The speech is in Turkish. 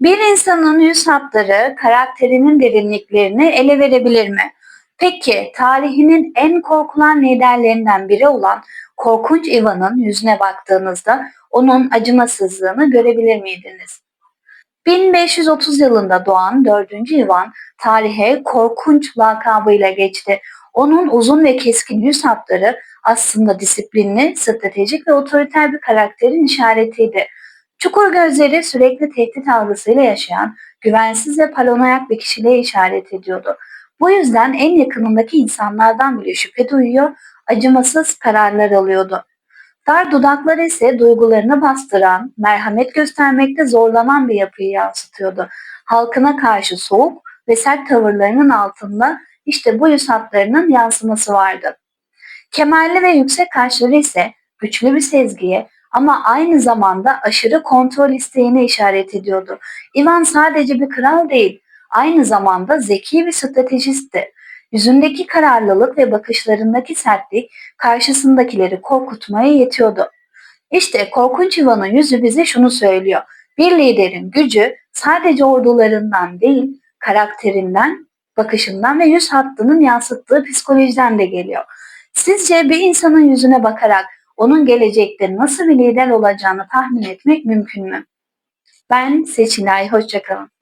Bir insanın yüz hatları karakterinin derinliklerini ele verebilir mi? Peki tarihinin en korkulan liderlerinden biri olan Korkunç Ivan'ın yüzüne baktığınızda onun acımasızlığını görebilir miydiniz? 1530 yılında doğan 4. Ivan tarihe korkunç lakabıyla geçti. Onun uzun ve keskin yüz hatları aslında disiplinli, stratejik ve otoriter bir karakterin işaretiydi. Çukur gözleri sürekli tehdit algısıyla yaşayan, güvensiz ve paranoyak bir kişiliğe işaret ediyordu. Bu yüzden en yakınındaki insanlardan bile şüphe duyuyor, acımasız kararlar alıyordu. Dar dudakları ise duygularını bastıran, merhamet göstermekte zorlanan bir yapıyı yansıtıyordu. Halkına karşı soğuk ve sert tavırlarının altında işte bu yüz hatlarının yansıması vardı. Kemerli ve yüksek kaşları ise güçlü bir sezgiye ama aynı zamanda aşırı kontrol isteğine işaret ediyordu. Ivan sadece bir kral değil, aynı zamanda zeki bir stratejistti. Yüzündeki kararlılık ve bakışlarındaki sertlik karşısındakileri korkutmaya yetiyordu. İşte korkunç Ivan'ın yüzü bize şunu söylüyor. Bir liderin gücü sadece ordularından değil, karakterinden, bakışından ve yüz hattının yansıttığı psikolojiden de geliyor. Sizce bir insanın yüzüne bakarak onun gelecekte nasıl bir lider olacağını tahmin etmek mümkün mü? Ben Seçilay, hoşçakalın.